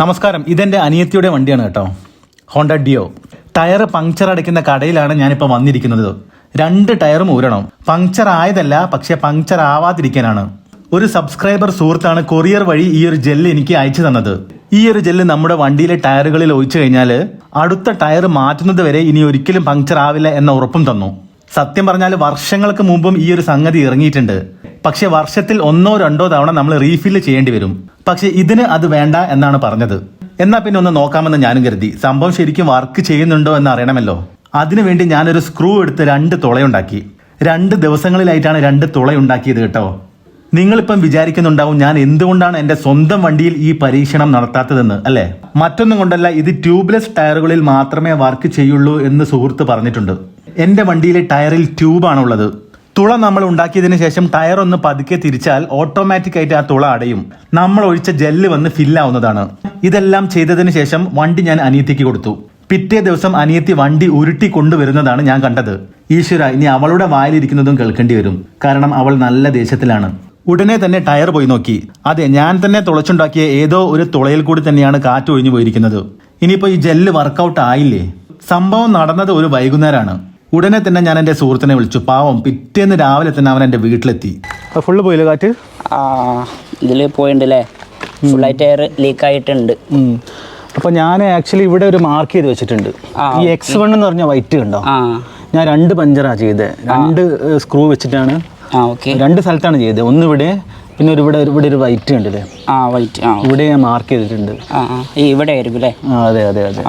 നമസ്കാരം. ഇതെന്റെ അനിയത്തിയുടെ വണ്ടിയാണ് കേട്ടോ. Honda deo. ടയർ പങ്ക്ചർ അടയ്ക്കുന്ന കടയിലാണ് ഞാനിപ്പോൾ വന്നിരിക്കുന്നത്. രണ്ട് ടയറും ഊരണം. പങ്ക്ചർ ആയതല്ല പക്ഷേ പങ്ക്ചർ ആവാതിരിക്കാനാണ്. ഒരു സബ്സ്ക്രൈബർ സുഹൃത്താണ് കൊറിയർ വഴി ഈ ഒരു ജെല്ല് എനിക്ക് അയച്ചു തന്നത്. ഈ ഒരു ജെല്ല് നമ്മുടെ വണ്ടിയിലെ ടയറുകളിൽ ഒഴിച്ചു കഴിഞ്ഞാൽ അടുത്ത ടയർ മാറ്റുന്നത് വരെ ഇനി ഒരിക്കലും പങ്ക്ചർ ആവില്ല എന്ന ഉറപ്പും തന്നു. സത്യം പറഞ്ഞാൽ വർഷങ്ങൾക്ക് മുമ്പും ഈ ഒരു സംഗതി ഇറങ്ങിയിട്ടുണ്ട്. പക്ഷെ വർഷത്തിൽ ഒന്നോ രണ്ടോ തവണ നമ്മൾ റീഫില്ല് ചെയ്യേണ്ടി വരും. പക്ഷെ ഇതിന് അത് വേണ്ട എന്നാണ് പറഞ്ഞത്. എന്നാൽ പിന്നെ ഒന്ന് നോക്കാമെന്ന് ഞാനും കരുതി. സംഭവം ശരിക്കും വർക്ക് ചെയ്യുന്നുണ്ടോ എന്ന് അറിയണമല്ലോ. അതിനുവേണ്ടി ഞാനൊരു സ്ക്രൂ എടുത്ത് രണ്ട് തുളയുണ്ടാക്കി. രണ്ട് ദിവസങ്ങളിലായിട്ടാണ് രണ്ട് തുളയുണ്ടാക്കിയത് കേട്ടോ. നിങ്ങളിപ്പം വിചാരിക്കുന്നുണ്ടാവും ഞാൻ എന്തുകൊണ്ടാണ് എന്റെ സ്വന്തം വണ്ടിയിൽ ഈ പരീക്ഷണം നടത്താത്തതെന്ന് അല്ലേ? മറ്റൊന്നും കൊണ്ടല്ല ഇത് ട്യൂബ്ലെസ് ടയറുകളിൽ മാത്രമേ വർക്ക് ചെയ്യുള്ളൂ എന്ന് സുഹൃത്ത് പറഞ്ഞിട്ടുണ്ട്. എന്റെ വണ്ടിയിലെ ടയറിൽ ട്യൂബാണ് ഉള്ളത് തുള നമ്മൾ ഉണ്ടാക്കിയതിന് ശേഷം ടയർ ഒന്ന് പതുക്കെ തിരിച്ചാൽ ഓട്ടോമാറ്റിക് ആയിട്ട് ആ തുള അടയും. നമ്മൾ ഒഴിച്ച ജെല്ല് വന്ന് ഫില്ലാവുന്നതാണ് ഇതെല്ലാം ചെയ്തതിന് ശേഷം വണ്ടി ഞാൻ അനിയത്തിക്ക് കൊടുത്തു. പിറ്റേ ദിവസം അനിയത്തി വണ്ടി ഉരുട്ടി കൊണ്ടുവരുന്നതാണ് ഞാൻ കണ്ടത്. ഈശ്വര ഇനി അവളുടെ വായിലിരിക്കുന്നതും കേൾക്കേണ്ടി വരും. കാരണം അവൾ നല്ല ദേശത്തിലാണ് ഉടനെ തന്നെ ടയർ പോയി നോക്കി. അതെ ഞാൻ തന്നെ തുളച്ചുണ്ടാക്കിയ ഏതോ ഒരു തുളയിൽ കൂടി തന്നെയാണ് കാറ്റ് ഒഴിഞ്ഞു പോയിരിക്കുന്നത്. ഇനിയിപ്പോ ഈ ജെല്ല് വർക്കൗട്ട് ആയില്ലേ? സംഭവം നടന്നത് ഒരു വൈകുന്നേരമാണ് ഉടനെ തന്നെ ഞാൻ എന്റെ സുഹൃത്തിനെ വിളിച്ചു. പാവം പിറ്റേന്ന് രാവിലെ തന്നെ അവൻ എന്റെ വീട്ടിലെത്തി. ഫുള്ള് പോയില്ലേ കാറ്റ്? ഇതിൽ പോയിണ്ടല്ലേ? ഫുള്ളായിട്ട് എയർ ലീക്ക് ആയിട്ടുണ്ട്. അപ്പോൾ ഞാൻ ആക്ച്വലി ഇവിടെ ഒരു മാർക്ക് ചെയ്ത് വെച്ചിട്ടുണ്ട്. ഈ എക്സ് വൺ എന്ന് പറഞ്ഞ വൈറ്റ് ഉണ്ടോ ഞാൻ രണ്ട് പഞ്ചറാണ് ചെയ്തത് രണ്ട് സ്ക്രൂ വെച്ചിട്ടാണ്. രണ്ട് സ്ഥലത്താണ് ചെയ്തത് ഒന്ന് ഇവിടെ പിന്നെ ഒരു ഇവിടെ ഇവിടെ ഒരു വൈറ്റ് ഉണ്ടല്ലേ ആ വൈറ്റ് ഇവിടെ ഞാൻ മാർക്ക് ചെയ്തിട്ടുണ്ട്. ഇവിടെ ആയിരിക്കും അല്ലേ? അതെ അതെ അതെ.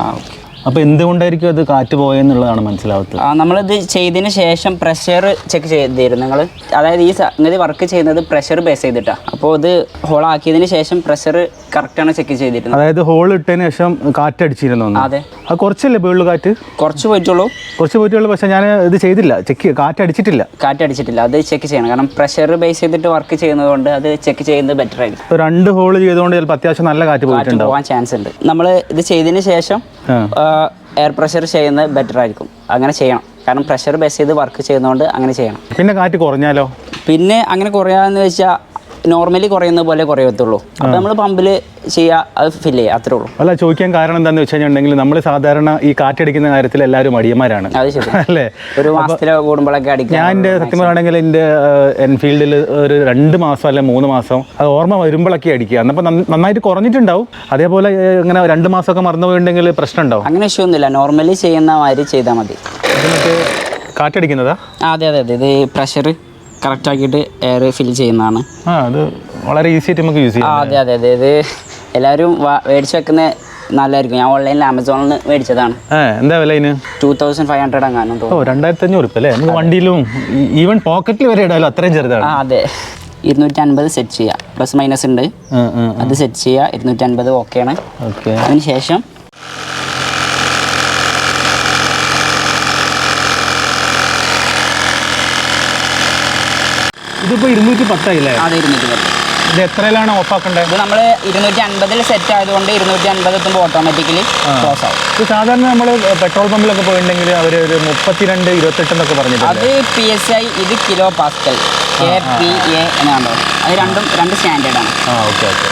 അപ്പോൾ എന്തുകൊണ്ടായിരിക്കും അത് കാറ്റ് പോയെന്നുള്ളതാണ് മനസ്സിലാവാത്തത്? ആ നമ്മളിത് ചെയ്തതിന് ശേഷം പ്രഷർ ചെക്ക് ചെയ്തിരുന്നു. നിങ്ങൾ അതായത് ഈ സംഗതി വർക്ക് ചെയ്യുന്നത് പ്രഷർ ബേസ് ചെയ്തിട്ടാണ് അപ്പോൾ ഇത് ഹോളാക്കിയതിന് ശേഷം പ്രഷർ കറക്റ്റാണ് ചെക്ക് ചെയ്തിരുന്നത്. അതായത് ഹോൾ ഇട്ടതിന് ശേഷം കാറ്റ് അടിച്ചിരുന്നു അതെ. അത് കുറച്ചല്ലേ പോയുള്ളൂ കാറ്റ്? കുറച്ച് പോയിട്ടുള്ളൂ. കുറച്ച് പോയിട്ടുള്ളൂ പക്ഷെ ഞാൻ ഇത് ചെയ്തില്ല. ചെക്ക് കാറ്റ് അടിച്ചിട്ടില്ല. കാറ്റ് അടിച്ചിട്ടില്ല. അത് ചെക്ക് ചെയ്യണം. കാരണം പ്രഷർ ബേസ് ചെയ്തിട്ട് വർക്ക് ചെയ്യുന്നതുകൊണ്ട് അത് ചെക്ക് ചെയ്യുന്നത് ബെറ്റർ ആയിരിക്കും. രണ്ട് ഹോൾ ചെയ്തുകൊണ്ട് ചിലപ്പോൾ അത്യാവശ്യം നല്ല കാറ്റ് പോയിട്ടുണ്ടാവും. പോകാൻ ചാൻസ് ഉണ്ട്. നമ്മൾ ഇത് ചെയ്തതിന് ശേഷം. എയർ പ്രഷർ ചെയ്യുന്നത് ബെറ്റർ ആയിരിക്കും. അങ്ങനെ ചെയ്യണം. കാരണം പ്രഷർ ബേസ് ചെയ്ത് വർക്ക് ചെയ്യുന്നതുകൊണ്ട് അങ്ങനെ ചെയ്യണം. പിന്നെ കാറ്റ് കുറഞ്ഞാലോ? പിന്നെ അങ്ങനെ കുറയാന്ന് വെച്ചാൽ നോർമലി കുറയുന്ന പോലെ കുറയത്തുള്ളൂ. അപ്പോൾ നമ്മൾ പമ്പിൽ ചെയ്യാ അത് ഫില്ല് ചെയ്യുക അത്രേ ഉള്ളൂ. അല്ല ചോദിക്കാൻ കാരണം എന്താണെന്ന് വെച്ച് കഴിഞ്ഞിട്ടുണ്ടെങ്കിൽ നമ്മൾ സാധാരണ ഈ കാറ്റടിക്കുന്ന കാര്യത്തിൽ എല്ലാവരും അടിയന്മാരാണ്. അത് ശരി. അല്ലേ? ഒരു മാസത്തിലോ കൂടുമ്പോഴൊക്കെ അടിക്കുക ഞാൻ എന്റെ സത്യം പറയുകയാണെങ്കിൽ എന്റെ എൻഫീൽഡിൽ ഒരു രണ്ട് മാസം അല്ലെ മൂന്ന് മാസം അത് ഓർമ്മ വരുമ്പോഴൊക്കെ അടിക്കുക. എന്നപ്പോൾ നന്നായിട്ട് കുറഞ്ഞിട്ടുണ്ടാവും. അതേപോലെ ഇങ്ങനെ രണ്ട് മാസമൊക്കെ മറന്നു പോയിട്ടുണ്ടെങ്കിൽ പ്രശ്നം ഉണ്ടാവും അങ്ങനെ ഇഷ്യൂ ഒന്നുമില്ല. നോർമലി ചെയ്യുന്ന മാതിരി ചെയ്താൽ മതി. കാറ്റടിക്കുന്നതാ? അതെ അതെ അതെ. ഇത് പ്രഷർ കറക്റ്റ് ആക്കിയിട്ട് എയർ ഫിൽ ചെയ്യുന്നതാണ്. ആ അത് വളരെ ഈസി ആയിട്ട് നമുക്ക് യൂസ് ചെയ്യാം അതെ അതെ അതെ. ഇത് എല്ലാവരും മേടിച്ച് വെക്കുന്ന നല്ലതായിരിക്കും. ഞാൻ ഓൺലൈനിൽ ആമസോണിൽ നിന്ന് മേടിച്ചതാണ്. എന്താ വില ഇതിന്? ടൂ തൗസൻഡ് ഫൈവ് ഹൺഡ്രഡ് അങ്ങാനും ഓ രണ്ടായിരത്തി അഞ്ഞൂറ് അല്ലേ? നമുക്ക് വണ്ടിയിലും ഈവൻ പോക്കറ്റിൽ വരെ ഇടാലോ അത്രയും ചെറുതാണ്. ആ അതെ. ഇരുന്നൂറ്റി അൻപത് സെറ്റ് ചെയ്യുക പ്ലസ് മൈനസ് ഉണ്ട് അത് സെറ്റ് ചെയ്യുക ഇരുന്നൂറ്റി അൻപത് ഓക്കെയാണ് ഓക്കെ അതിന് ശേഷം ഇതിപ്പോൾ ഇരുന്നൂറ്റി പത്തായില്ലേ അത് ഇരുന്നൂറ്റി പത്ത് ഇത് എത്രയിലാണ് ഓഫ് ആക്കേണ്ടത് ഇത് നമ്മൾ ഇരുന്നൂറ്റി അൻപതിൽ സെറ്റ് ആയതുകൊണ്ട് ഇരുന്നൂറ്റി അൻപത് എത്തുമ്പോൾ ഓട്ടോമാറ്റിക്കലി ക്ലോസ് ആവും. ഇത് സാധാരണ നമ്മൾ പെട്രോൾ പമ്പിലൊക്കെ പോയിട്ടുണ്ടെങ്കിൽ അവർ ഒരു മുപ്പത്തിരണ്ട് ഇരുപത്തെട്ട് എന്നൊക്കെ പറഞ്ഞു അത് പി എസ് ഐ ഇത് kilo pascal K P A എന്നാണ് അത് രണ്ടും രണ്ട് സ്റ്റാൻഡേർഡാണ് ആ ഓക്കെ ഓക്കെ.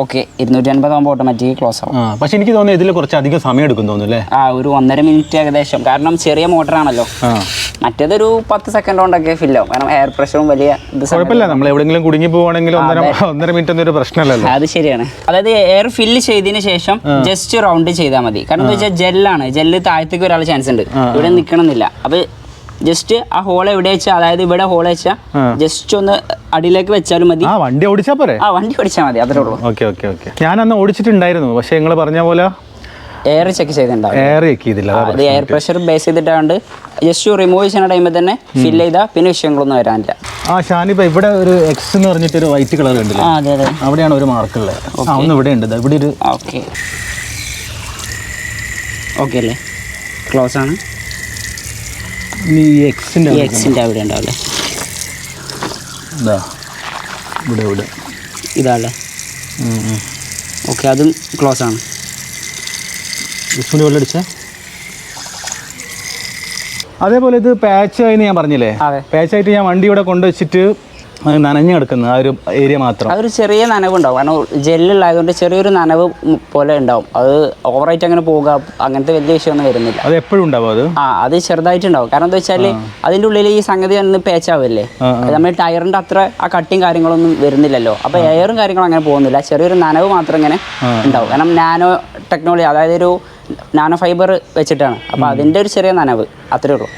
ഓക്കെ ഇരുന്നൂറ്റി അൻപത് ആകുമ്പോൾ ഓട്ടോമാറ്റിക് ക്ലോസ് ആവും. ആ പക്ഷെ എനിക്ക് തോന്നുന്നു ഇതിൽ കുറച്ച് അധികം സമയം എടുക്കും തോന്നുന്നു അല്ലേ? ആ ഒരു ഒന്നര മിനിറ്റ് ഏകദേശം. കാരണം ചെറിയ മോട്ടറാണല്ലോ ആ. മറ്റേതൊരു പത്ത് സെക്കൻഡ് കൊണ്ടൊക്കെ ഫില്ലാവും കാരണം എയർ പ്രഷറും വലിയ ഇത് കുഴപ്പമില്ല നമ്മൾ എവിടെയെങ്കിലും കുടുങ്ങി പോവാണെങ്കിൽ ഒന്നര ഒന്നര മിനിറ്റ് ഒന്നും ഒരു പ്രശ്നമല്ലല്ലോ. അത് ശരിയാണ്. അതായത് എയർ ഫില്ല് ചെയ്തതിന് ശേഷം ജസ്റ്റ് റൗണ്ട് ചെയ്താൽ മതി. കാരണം എന്താ വെച്ചാൽ ജെല്ലാണ് ജെല്ല് താഴത്തേക്ക് ഒരാൾ ചാൻസ് ഉണ്ട്. ഇവിടെ നിൽക്കണമെന്നില്ല അപ്പൊ ജസ്റ്റ് ആ ഹോൾ എവിടെ വെച്ചാൽ അതായത് ഇവിടെ ഹോൾ വെച്ചാൽ ജസ്റ്റ് ഒന്ന് അടിയിലേക്ക് വെച്ചാലും മതി. ആ വണ്ടി ഓടിച്ചാൽ പോരെ? ആ വണ്ടി ഓടിച്ചാൽ മതി അത്രേ ഉള്ളൂ. Okay okay okay. ഞാൻ അന്ന് ഓടിച്ചിട്ടുണ്ടായിരുന്നു പക്ഷെ നിങ്ങൾ പറഞ്ഞ പോലെ എയർ ചെക്ക് ചെയ്തിട്ടുണ്ടാവും. എയർ ചെക്ക് ചെയ്തില്ല അത് എയർ പ്രഷർ ബേസ് ചെയ്തിട്ടാണ്ട് ജസ്റ്റ് റിമൂവ് ചെയ്യുന്ന ടൈമിൽ തന്നെ ഫിൽ ചെയ്താൽ പിന്നെ വിഷയങ്ങളൊന്നും വരാനില്ല. ആ ഷാനിപ്പ ഇവിടെ ഒരു എക്സ് എന്ന് പറഞ്ഞിട്ട് ഒരു വൈറ്റ് കളർ ഉണ്ട് അതെ അതെ. അവിടെയാണ് ഒരു മാർക്ക് ഉള്ളത്. ആ ഒന്ന് ഇവിടെ ഉണ്ട്. ഇവിടെ ഒരു ഓക്കെ ഓക്കെ അല്ലേ? ക്ലോസ് ആണ്. എക്സിന്റെ അവിടെ ഉണ്ടാവില്ലേ ഇവിടെ ഇവിടെ. ഉം. ഓക്കെ അതും ക്ലോസ് ആണ്. ഇസ്മിന് വെള്ളം അടിച്ച? അതേപോലെ ഇത് പാച്ച് ആയി ഞാൻ പറഞ്ഞില്ലേ? പാച്ച് ആയിട്ട് ഞാൻ വണ്ടി ഇവിടെ കൊണ്ടുവച്ചിട്ട് നനഞ്ഞു കിടക്കുന്ന ആ ഒരു ഏരിയ മാത്രം. അതൊരു ഒരു ചെറിയ നനവ് ഉണ്ടാവും കാരണം ജെല്ലുള്ളതുകൊണ്ട് ചെറിയൊരു നനവ് പോലെ ഉണ്ടാവും. അത് ഓവറായിട്ട് അങ്ങനെ പോകുക അങ്ങനത്തെ വലിയ വിഷയമൊന്നും വരുന്നില്ല. അത് എപ്പോഴും ഉണ്ടാവും അത്? ആ അത് ചെറുതായിട്ടുണ്ടാവും. കാരണം എന്താ വെച്ചാൽ അതിന്റെ ഉള്ളിൽ ഈ സംഗതി ഒന്ന് പേച്ചാവില്ലേ? നമ്മൾ ടയറിന്റെ അത്ര ആ കട്ടിയും കാര്യങ്ങളൊന്നും വരുന്നില്ലല്ലോ. അപ്പോൾ എയറും കാര്യങ്ങളും അങ്ങനെ പോകുന്നില്ല. ചെറിയൊരു നനവ് മാത്രം ഇങ്ങനെ ഉണ്ടാവും. കാരണം നാനോ ടെക്നോളജി അതായത് ഒരു നാനോ ഫൈബർ വെച്ചിട്ടാണ്. അപ്പോൾ അതിന്റെ ഒരു ചെറിയ നനവ്. അത്രേ ഉള്ളൂ.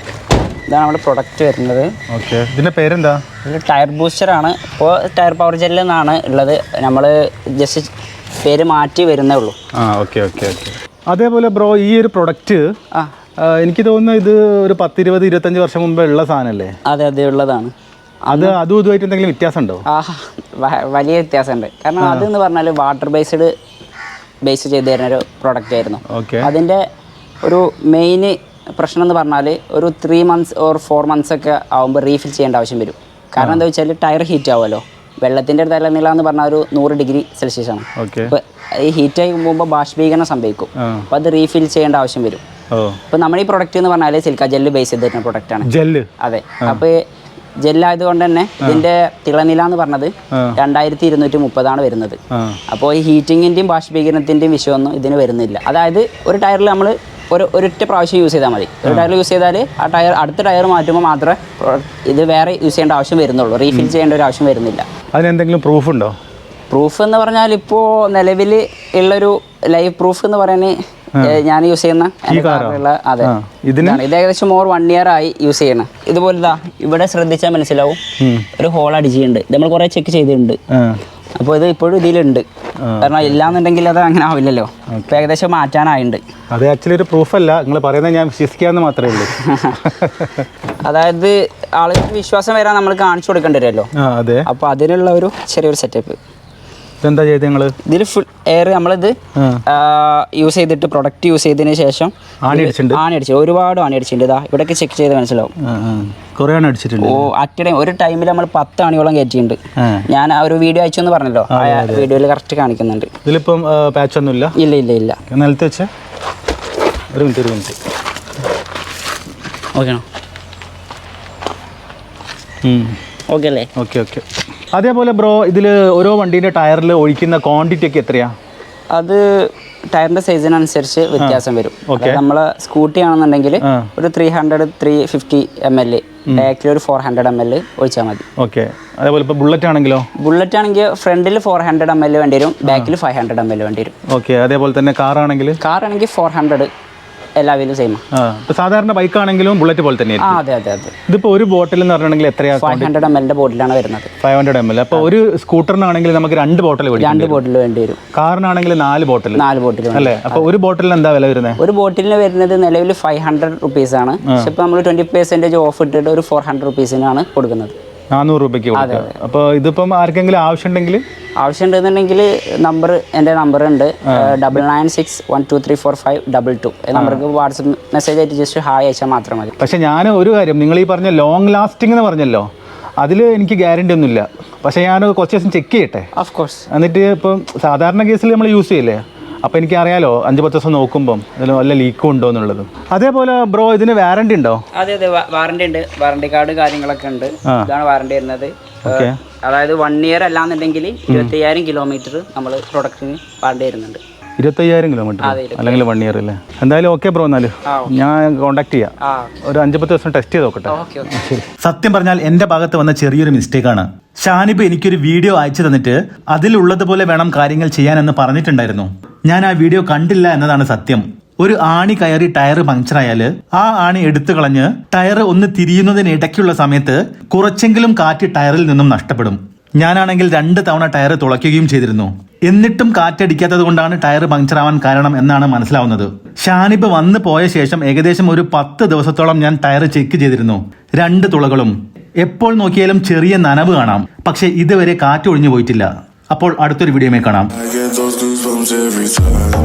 ഇതാണ് നമ്മുടെ പ്രൊഡക്റ്റ് വരുന്നത്. ഓക്കെ ഇതിന്റെ പേരെന്താ? ഇത് ടയർ ബൂസ്റ്ററാണ് ഇപ്പോൾ ടയർ പവർ ജെല്ല് എന്നാണ് ഉള്ളത് നമ്മൾ ജസ്റ്റ് പേര് മാറ്റി വരുന്നേ ഉള്ളൂ. ആ ഓക്കെ ഓക്കെ ഓക്കെ അതേപോലെ ബ്രോ ഈ ഒരു പ്രൊഡക്റ്റ് ആ. എനിക്ക് തോന്നുന്നു ഇത് ഒരു പത്തിരുപത് ഇരുപത്തഞ്ച് വർഷം മുമ്പേ ഉള്ള സാധനമല്ലേ അതെ അതെ ഉള്ളതാണ്. അത് അതും ഇതുമായിട്ട് എന്തെങ്കിലും വ്യത്യാസം ഉണ്ടോ ആ വലിയ വ്യത്യാസമുണ്ട്. കാരണം അതെന്ന് പറഞ്ഞാൽ വാട്ടർ ബേസ്ഡ് ബേസ് ചെയ്ത് തരുന്ന ഒരു പ്രൊഡക്റ്റ് ആയിരുന്നു. ഓക്കെ അതിന്റെ ഒരു മെയിൻ പ്രശ്നം എന്ന് പറഞ്ഞാൽ ഒരു three months or four months ഒക്കെ ആകുമ്പോൾ റീഫിൽ ചെയ്യേണ്ട ആവശ്യം വരും. കാരണം എന്താ വെച്ചാൽ ടയർ ഹീറ്റ് ആവുമല്ലോ. വെള്ളത്തിന്റെ ഒരു തലനില എന്ന് പറഞ്ഞാൽ ഒരു നൂറ് ഡിഗ്രി സെൽഷ്യസ് ആണ്. ഓക്കെ അപ്പോൾ ഈ ഹീറ്റ് ആയി പോകുമ്പോൾ ബാഷ്പീകരണം സംഭവിക്കും. അപ്പോൾ അത് റീഫിൽ ചെയ്യേണ്ട ആവശ്യം വരും. അപ്പോൾ നമ്മുടെ ഈ പ്രൊഡക്റ്റ് എന്ന് പറഞ്ഞാൽ സിൽക്ക ജെല്ല് ബേസ് ചെയ്ത് തരുന്ന പ്രൊഡക്റ്റാണ് ജെല്ല് അതെ. അപ്പോൾ ജെല്ലായതുകൊണ്ട് തന്നെ ഇതിന്റെ തിളനില എന്ന് പറഞ്ഞത്. രണ്ടായിരത്തി ഇരുന്നൂറ്റി മുപ്പതാണ് വരുന്നത് അപ്പോൾ ഈ ഹീറ്റിങ്ങിന്റെയും ബാഷ്പീകരണത്തിന്റെയും വിഷയമൊന്നും ഇതിന് വരുന്നില്ല. അതായത് ഒരു ടയറിൽ നമ്മൾ ഒരു ഒരൊറ്റ പ്രാവശ്യം യൂസ് ചെയ്താൽ മതി. ഒരു ടയർ യൂസ് ചെയ്താൽ ആ ടയർ അടുത്ത ടയർ മാറ്റുമ്പോൾ മാത്രമേ ഇത് വേറെ യൂസ് ചെയ്യേണ്ട ആവശ്യം വരുന്നുള്ളൂ. റീഫിൽ ചെയ്യേണ്ട ഒരു ആവശ്യം വരുന്നില്ല. അതിനെന്തെങ്കിലും പ്രൂഫ് ഉണ്ടോ? പ്രൂഫ് എന്ന് പറഞ്ഞാൽ ഇപ്പോൾ നിലവിൽ ഉള്ളൊരു ലൈവ് പ്രൂഫ് എന്ന് പറയുന്നത് ഞാൻ യൂസ് ചെയ്യുന്ന അതെ. ഇതിനാണ് ഇതാണ്. ഇത് ഏകദേശം മോർ വൺ ഇയർ ആയി യൂസ് ചെയ്യണം. ഇതുപോലെ ഇതാ ഇവിടെ ശ്രദ്ധിച്ചാൽ മനസ്സിലാവും. ഒരു ഹോൾ അടിച്ചിട്ടുണ്ട്. നമ്മൾ കുറെ ചെക്ക് ചെയ്തിട്ടുണ്ട്. അപ്പോൾ ഇത് ഇപ്പോഴും ഇതിലുണ്ട്. കാരണം ഇല്ലാന്നുണ്ടെങ്കിൽ അത് അങ്ങനെ ആവില്ലല്ലോ. ഇപ്പം ഏകദേശം മാറ്റാനായിട്ടുണ്ട് അത് ആക്ച്വലി ഒരു പ്രൂഫല്ല നിങ്ങൾ പറയുന്നത് ഞാൻ വിശ്വസിക്കാമെന്ന് മാത്രമേ ഉള്ളൂ. അതായത് ആളുകൾക്ക് വിശ്വാസം വരാൻ നമ്മൾ കാണിച്ചു കൊടുക്കേണ്ടി വരുമല്ലോ. അപ്പോൾ അതിനുള്ള ഒരു ചെറിയൊരു സെറ്റപ്പ് ഇതെന്താ ചെയ്ത് നിങ്ങൾ ഇതിൽ ഫുൾ എയർ നമ്മളിത് യൂസ് ചെയ്തിട്ട് പ്രൊഡക്റ്റ് യൂസ് ചെയ്തതിന് ശേഷം ആണി അടിച്ചിട്ടുണ്ട്? ആണി അടിച്ചു ഒരുപാട് ആണി അടിച്ചിട്ടുണ്ട്. ഇതാ ഇവിടെയൊക്കെ ചെക്ക് ചെയ്ത് മനസ്സിലാവും. കുറേ ആണ് അടിച്ചിട്ടുണ്ട്. ഓ അറ്റ് ഒരു ടൈമിൽ നമ്മൾ പത്ത് ആണിയോളം കയറ്റിയിട്ടുണ്ട്. ഞാൻ ആ ഒരു വീഡിയോ അയച്ചു എന്ന് പറഞ്ഞല്ലോ ആ വീഡിയോയിൽ കറക്റ്റ് കാണിക്കുന്നുണ്ട്. ഇതിലിപ്പം പാച്ച് ഒന്നുമില്ല ഇല്ല? ഇല്ല ഇല്ല നിലത്ത് വെച്ച? ഒരു മിനിറ്റ് ഒരു മിനിറ്റ് ഓക്കെ ഓക്കെ അല്ലേ? ഓക്കെ ഓക്കെ അതേപോലെ ബ്രോ ഇതിൽ ഓരോ വണ്ടീന്റെ ടയറിൽ ഒഴിക്കുന്ന ക്വാണ്ടിറ്റി ഒക്കെ എത്രയാ? അത് ടയറിന്റെ സൈസിനനുസരിച്ച് വ്യത്യാസം വരും. നമ്മളെ സ്കൂട്ടി ആണെന്നുണ്ടെങ്കിൽ ഒരു three hundred three fifty M L ബാക്കിൽ ഒരു ഫോർ ഹൺഡ്രഡ് എം എൽ ഒഴിച്ചാൽ മതി. ഓക്കെ. അതേപോലെ ഇപ്പോൾ ബുള്ളറ്റ് ആണെങ്കിലോ? ബുള്ളറ്റ് ആണെങ്കിൽ ഫ്രണ്ടിൽ ഫോർ ഹൺഡ്രഡ് എം എൽ വേണ്ടി വരും ബാക്കിൽ ഫൈവ് ഹൺഡ്രഡ് എം എൽ വേണ്ടി വരും. ഓക്കെ. അതേപോലെ തന്നെ കാർ ആണെങ്കിൽ കാർ ആണെങ്കിൽ ഫോർ ഹൺഡ്രഡ് എല്ലാ വീലും സെയിം സാധാരണ ബൈക്ക് ആണെങ്കിലും ബുള്ളറ്റ് പോലെ തന്നെ അതെ അതെ അതെ. ഇതിപ്പോ ഒരു ബോട്ടിൽ എന്ന് പറഞ്ഞിട്ടുണ്ടെങ്കിൽ എത്രയാ ഫൈവ് ഹൺഡ്രഡ് എം എല്ലിന്റെ ബോട്ടിലാണ് വരുന്നത്. ഫൈവ് ഹൺഡ്രഡ് എം എൽ അപ്പോൾ ഒരു സ്കൂട്ടറിനാണെങ്കിൽ നമുക്ക് രണ്ട് ബോട്ടിൽ രണ്ട് ബോട്ടിൽ വേണ്ടി വരും. കാറിനാണെങ്കിൽ നാല് ബോട്ടിൽ നാല് ബോട്ടിൽ അല്ലേ? അപ്പോൾ ഒരു ബോട്ടിലിന് എന്താ വില വരുന്നത് ഒരു ബോട്ടിലിന് വരുന്നത് നിലവിൽ ഫൈവ് ഹൺഡ്രഡ് റുപ്പീസ് ആണ്. പക്ഷെ ഇപ്പോൾ നമ്മൾ ട്വന്റി പെർസെന്റേജ് ഓഫ് ഇട്ടിട്ട് ഒരു ഫോർ ഹൺഡ്രഡ് റുപ്പീസിനാണ് കൊടുക്കുന്നത്. നാനൂറ് രൂപയ്ക്ക് കൊടുക്കുക. അപ്പോൾ ഇതിപ്പം ആർക്കെങ്കിലും ആവശ്യമുണ്ടെങ്കിൽ ആവശ്യമുണ്ടെന്നുണ്ടെങ്കിൽ നമ്പർ എന്റെ നമ്പർ ഉണ്ട് double nine six one two three four five double two നമ്പർക്ക് WhatsApp message ആയിട്ട് ജസ്റ്റ് ഹായ് അയച്ചാൽ മാത്രം മതി. പക്ഷേ ഞാൻ ഒരു കാര്യം നിങ്ങൾ ഈ പറഞ്ഞ ലോങ് ലാസ്റ്റിംഗ് എന്ന് പറഞ്ഞല്ലോ അതിൽ എനിക്ക് ഗ്യാരണ്ടി ഒന്നുമില്ല. പക്ഷേ ഞാൻ കുറച്ച് ദിവസം ചെക്ക് ചെയ്യട്ടെ? ഓഫ് കോഴ്സ് എന്നിട്ട് ഇപ്പം സാധാരണ കേസിൽ നമ്മൾ യൂസ് ചെയ്യില്ലേ? അപ്പോൾ എനിക്കറിയാലോ അഞ്ച് പത്ത് ദിവസം നോക്കുമ്പം ഇതിൽ വല്ല ലീക്കും ഉണ്ടോ എന്നുള്ളത്. അതേപോലെ ബ്രോ ഇതിന് വാറണ്ടി ഉണ്ടോ? അതെ അതെ വാറണ്ടി ഉണ്ട്. വാറണ്ടി കാർഡ് കാര്യങ്ങളൊക്കെ ഉണ്ട്. ഇതാണ് വാറണ്ടി വരുന്നത്. ഓക്കെ അതായത് വൺ ഇയർ അല്ലാന്നുണ്ടെങ്കിൽ ഇരുപത്തയ്യായിരം കിലോമീറ്റർ നമ്മൾ പ്രൊഡക്റ്റിന് വാറണ്ടി വരുന്നുണ്ട്. ഇരുപത്തയ്യായിരം കിലോമീറ്റർ അല്ലെങ്കിൽ വൺ ഇയർ അല്ലേ? എന്തായാലും ഓക്കെ ബ്രോ എന്നാൽ ഞാൻ കോൺടാക്ട് ചെയ്യാം. ഒരു അഞ്ച് പത്ത് ദിവസം ടെസ്റ്റ് ചെയ്ത് നോക്കട്ടെ. Okay okay. സത്യം പറഞ്ഞാൽ എന്റെ ഭാഗത്ത് വന്ന ചെറിയൊരു മിസ്റ്റേക്കാണ് ഷാനിബ് എനിക്കൊരു വീഡിയോ അയച്ചു തന്നിട്ട് അതിലുള്ളതുപോലെ വേണം കാര്യങ്ങൾ ചെയ്യാൻ എന്ന് പറഞ്ഞിട്ടുണ്ടായിരുന്നു. ഞാൻ ആ വീഡിയോ കണ്ടില്ല എന്നതാണ് സത്യം. ഒരു ആണി കയറി ടയർ പങ്ക്ചറായാൽ ആ ആണി എടുത്തു കളഞ്ഞ് ടയർ ഒന്ന് തിരിയുന്നതിന് ഇടയ്ക്കുള്ള സമയത്ത് കുറച്ചെങ്കിലും കാറ്റ് ടയറിൽ നിന്നും നഷ്ടപ്പെടും. ഞാനാണെങ്കിൽ രണ്ട് തവണ ടയർ തുളയ്ക്കുകയും ചെയ്തിരുന്നു. എന്നിട്ടും കാറ്റടിക്കാത്തത് കൊണ്ടാണ് ടയർ പങ്ക്ചറാവാൻ കാരണം എന്നാണ് മനസ്സിലാവുന്നത്. ഷാനിബ് വന്ന് പോയ ശേഷം ഏകദേശം ഒരു പത്ത് ദിവസത്തോളം ഞാൻ ടയർ ചെക്ക് ചെയ്തിരുന്നു. രണ്ട് തുളകളും. എപ്പോൾ നോക്കിയാലും ചെറിയ നനവ് കാണാം. പക്ഷെ ഇതുവരെ കാറ്റ് ഒഴിഞ്ഞു പോയിട്ടില്ല. അപ്പോൾ അടുത്തൊരു വീഡിയോമേ കാണാം. Every time